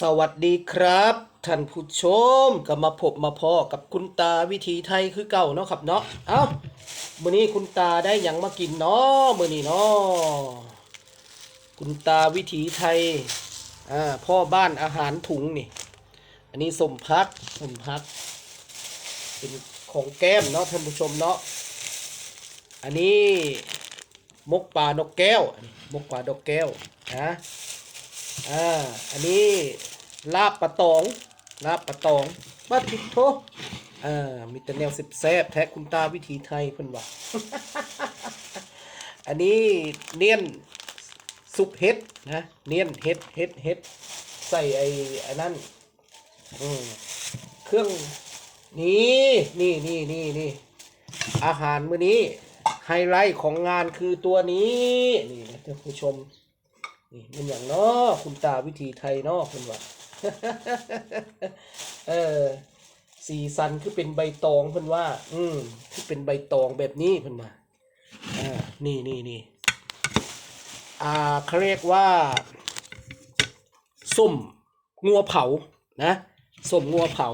สวัสดีครับ ท่านผู้ชมก็มาพบมาพอกับคุณตาวิถีไทยคือเก่าเนาะครับเนาะเอ้ามื้อนี้คุณตาได้หยังมากินเนาะมื้อนี้เนาะคุณตาวิถีไทยอ่าพ่อบ้านอาหารถุงนี่ อันนี้สมพักสมพักเป็นของแก้มเนาะท่านผู้ชมเนาะอันนี้มกปลานกแก้วมกปลานกแก้วนะ อ่าอันนี้ลาบปลาตองลาบปลาตองมาติดโทอ่ามีแต่แนวสิบแซบแท้คุณตาวิถีไทยเพิ่นว่าอันนี้เนียนซุปเห็ดนะเนียนเห็ดเห็ดเห็ดใส่ไอ้อันนั้นอืมเครื่องนี่นี่นี่นี่นี่อาหารมื้อนี้ไฮไลท์ของงานคือตัวนี้นี่นะท่านผู้ชม นี่มันอย่างนาะคุณตาวิธีไทยนาะคุณว่าเออสีสันคือเป็นใบตองเพิ่นว่า อืมคือเป็นใบตองแบบนี้เพิ่นว่าอ่านี่นี่นี่อ่าเขาเรียกว่าส้มงัวเผานะส้มงัวเผา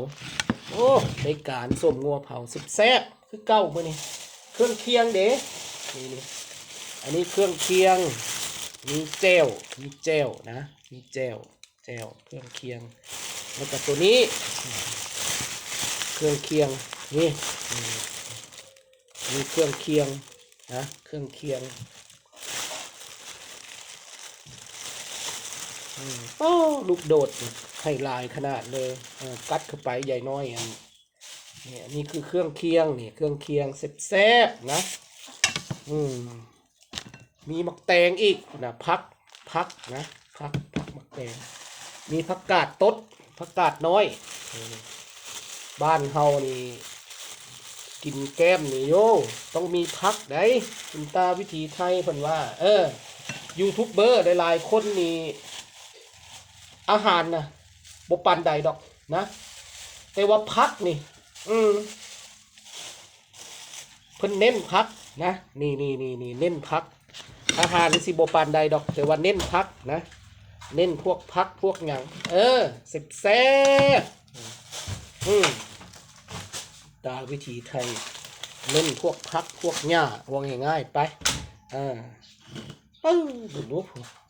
โอ้ในการส้มงัวเผาสุดแซ่บคือเก้าเมื้อนี้เครื่องเคียงเด้นี่นี่อันนี้เครื่องเคียง มีเจล มีเจลนะ มีเจล เจลเครื่องเคียง แล้วก็ตัวนี้ เครื่องเคียง นี่ มีเครื่องเคียงนะ เครื่องเคียงอืมโอ้ลูกโดดให้ลายขนาดเลยกัดเข้าไปใหญ่น้อยอันนี่นนี้คือเครื่องเคียงนี่เครื่องเคียงแซ่บๆนะ อืม มีมักแตงอีกนะพักพักนะพักพักมักแตงมีผักกาดตดผักกาดน้อย บ้านเฮานี่กินแก้มนี่โยต้องมีพักได้คุณตาวิถีไทยเพิ่นว่า เออยูทูบเบอร์หลายๆคนนี่อาหารนะบปันใดดอกนะ แต่ว่าพักนี่ อืมเพิ่นเน้นพักนะ นี่นี่นี่นี่เน้นพัก อาหารนี่สิบปานใดดอกแต่ว่าเน้นพักนะ เน้นพวกพักพวกหยังเออสิบแซ่บอืมตาวิถีไทย เน้นพวกพักพวกหญ้าว่าง่ายๆไปอ่าปึ้งดูดู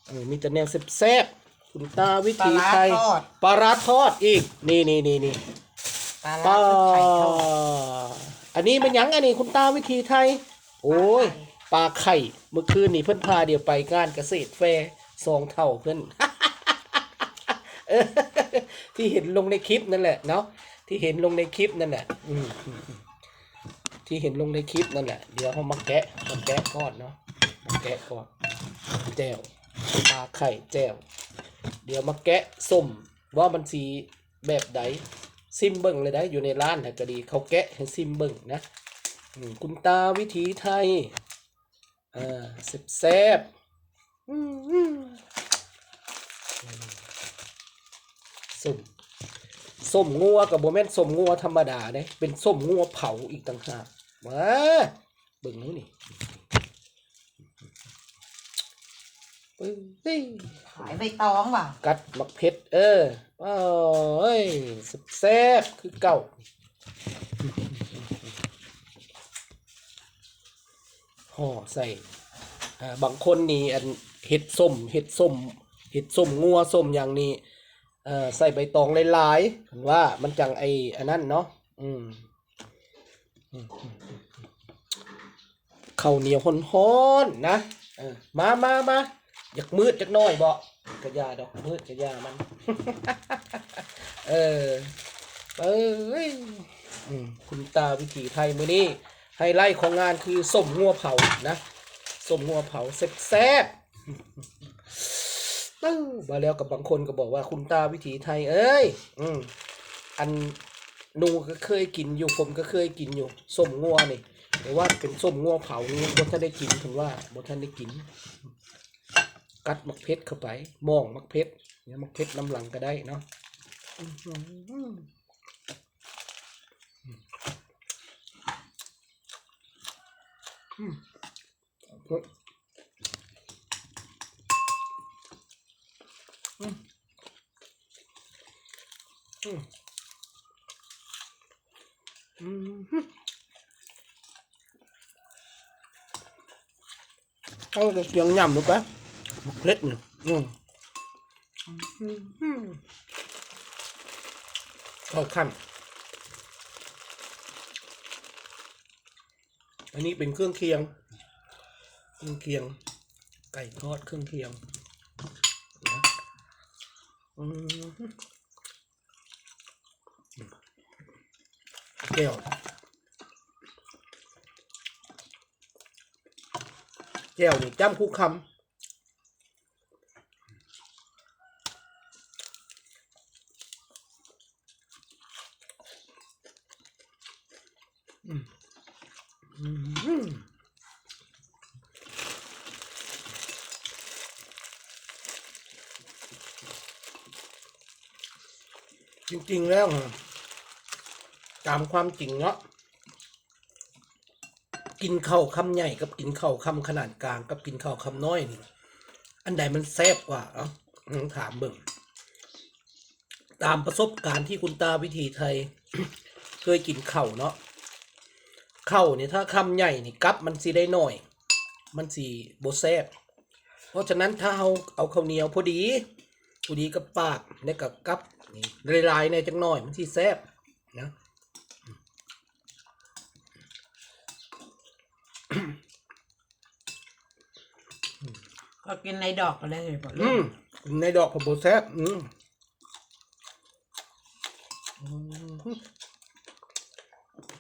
เออมีแต่แนวแซ่บๆคุณตาวิถีไทยปลาร้าทอดปลาร้าทอดอีก นี่นี่นี่นี่ปลาปร้าลาชุดไข่ทอดอันนี้มันหยังอันนี้คุณตาวิธีไทย โอ้ย ปลาไข่ เมื่อคืนนี่เพื่อนพาเดียวไปงานเกษตรแฟร์สองเท่าเพื่อนที่เห็นลงในคลิปนั่นแหละเนาะที่เห็นลงในคลิปนั่นแหละอืมที่เห็นลงในคลิปนั่นแหละ เดี๋ยวเขามาแกะมาแกะก่อนเนาะมาแกะก่อนแจวปลาไข่แจวเดี๋ยวมาแกะส้มว่ามันสีแบบใดซิมเบิ้งเลยได้อยู่ในร้านนะก็ดี เขาแกะให้ซิมเบิ้งนะอืมคุณตาวิถีไทย อ่าแซ่บแซ่บอืมอืมส้มส้มงัวกับโบแมนส้มงัวธรรมดาเด้เป็นส้มงัวเผาอีกต่างหากมาเบิ่งนู้นนี่ปึ้งปิ้งขายใบตองว่ะ กัดมักเพชรเออโอ้ยแซ่บๆคือเก่า ห่อใส่บางคนนี่อันเห็ดส้มเห็ดส้มเห็ดส้มงัวส้มอย่างนี้เอ่อใส่ใบตองหลายๆเห็นว่ามันจังไออันนั้นเนาะอืมข้าวเหนียวฮ้อนๆนะมามามาอยากมืดจักน่อยบ่กระยาดอกมืดกระยามัน เออเอ้ยอืมคุณตาวิถีไทยมือนี้ ไฮไลท์ของงานคือส้มงัวเผานะส้มงัวเผาแซ่บๆตึ้มาแล้วกับบางคนก็บอกว่าคุณตาวิถีไทย เอ้ย อืมอันนูก็เคยกินอยู่ผมก็เคยกินอยู่ส้มงัวนี่แต่ว่าเป็นส้มงัวเผานี่บท่านได้กินถึงว่าบท่านได้กิน กัดมักเพชรเข้าไปมองมักเพชรเนี่ยมักเพชรน้ำหลังก็ได้เนาะอื้อหือ Good. อืมอืมอืมเอาเสียงย่ำดูปะเล็ดเนี่เข้าขั้นอันนี้เป็นเครื่องเคียง เครื่องเคียง ไก่ทอดเครื่องเคียงนะอืมแก้วแก้วนี่จ้ำคู่คำอืม จริงๆแล้วตามความจริงเนาะกินข้าวคำใหญ่กับกินข้าวคำขนาดกลางกับกินข้าวคำน้อยนี่อันใดมันแซ่บกว่าเอ้าถามเบิ่งตามประสบการณ์ที่คุณตาวิถีไทย เคยกินข้าวเนาะ ข้าวเนี่ยถ้าคำใหญ่นี่กับมันสีได้หน่อย มันสีโบแซ่บเพราะฉะนั้นถ้าเอาเอาข้าวเหนียวพอดีพอดีกับปากและกับกับนี่ลายๆในจังหน่อยมันที่แซ่บนะก็กินในดอกไปเลยบอกอืมในดอกผักโบแซ่บอืมอืมอืม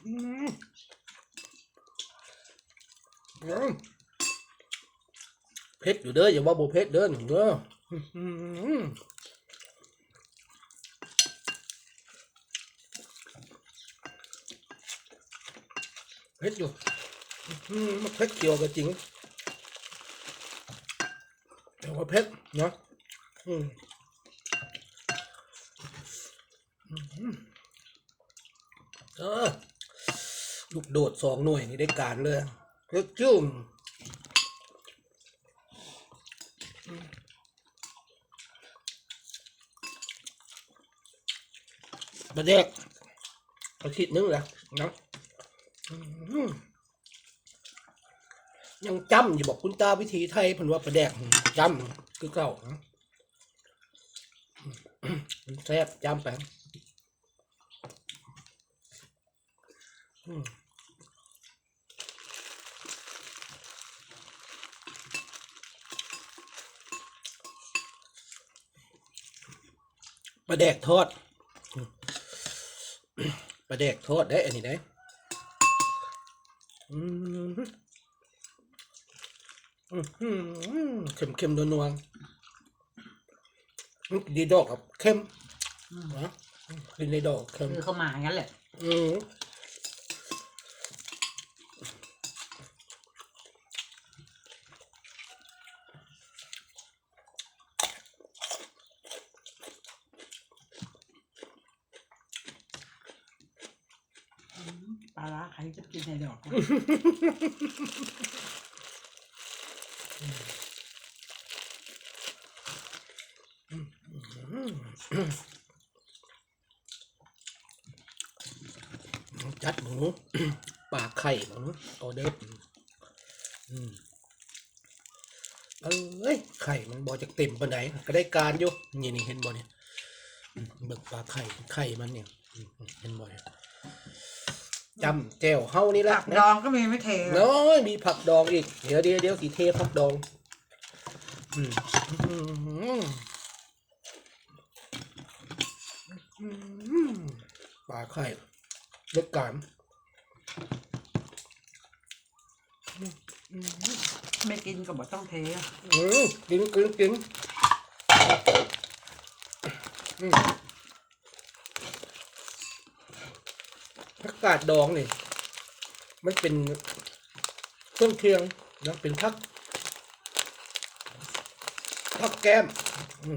อืม เผ็ดอยู่เด้ออย่าว่าโบเผ็ดเด้อหนูเด้อืเผ็ดอยู่มันเผ็ดเขียวก็จริงแต่ว่าเผ็ดเนาะอืมเออลูกโดดสองหน่วยนี่ได้การเลย เล็กจุ่มอืมมาเด็กอาทิตย์นึงแหละนะยังจำอยู่บอกคุณตาวิถีไทยพันว่าประแดกจำคือเก่านะแซ่บจำไป ปลาแดกทอดปลาแดกทอดได้อันนี้ได้อืมเค็มเค็มนัวนัวๆมันดีดอกกับ เค็มนะกินในดอกเค็มคือเขามางั้นแหละ อืม ปลาร้าใครจะกินในดอกนะจัดหมูปากไข่หมูออเดอร์อืมเอ้ยไข่มันบอจากเต็มปานไหนก็ได้การอยู่นี่นี่เห็นบ่เนี่ยเบิกปลาไข่ไข่มันเนี่ยเห็นบ่เนี่ย จำแก้วเฮานี่ละผักดองก็มีไม่เทน้อยมีผักดองอีก เดี๋ยวเดี๋ยวเดี๋ยวสีเทผักดองอืมอืมอืมปลาไข่เล็กการไม่กินก็บอกต้องเทอืมกินกินกินอืม กกาดดองนี่มันเป็นเครื่องเคียงนะเป็นผักผักแก้ม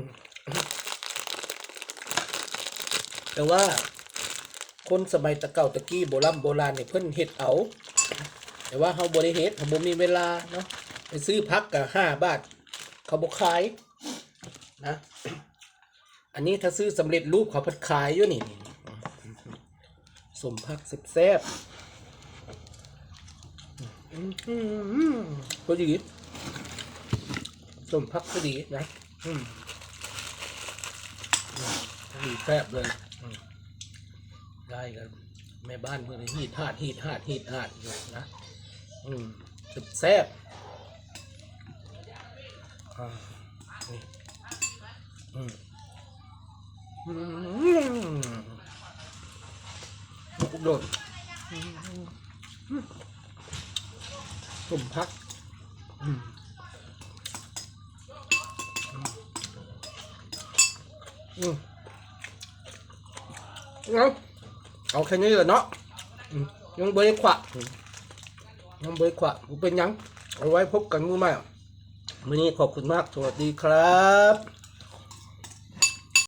มแต่ว่าคนสมัยตะเก่าตะกี้โบราณโบราณเนี่ยเพิ่นเฮ็ดเอา แต่ว่าเขาบริเฮ็ดเขาบ่มีเวลาเนาะไปซื้อพักกับห้าบาทเขาบอกขายนะ อันนี้ถ้าซื้อสำเร็จรูปเขาพัดขายอยู่นี่ สมพักแซ่บๆอืมพอดีสมพักพอดีนะอืมดีแซ่บเลย ได้กันแม่บ้านเพื่อนฮีดหาดฮีดหาดฮีดหาดอยู่นะอืมแซ่บอ่านี่อืมอืม โดดตุ่มพักอืมเอาเอาแค่นี้เลยเนาะอืมยังเบยขวะยังเบยขวะกูเป็นยัง เอาไว้พบกันมือใหม่มื้อนี้ขอบคุณมาก สวัสดีครับ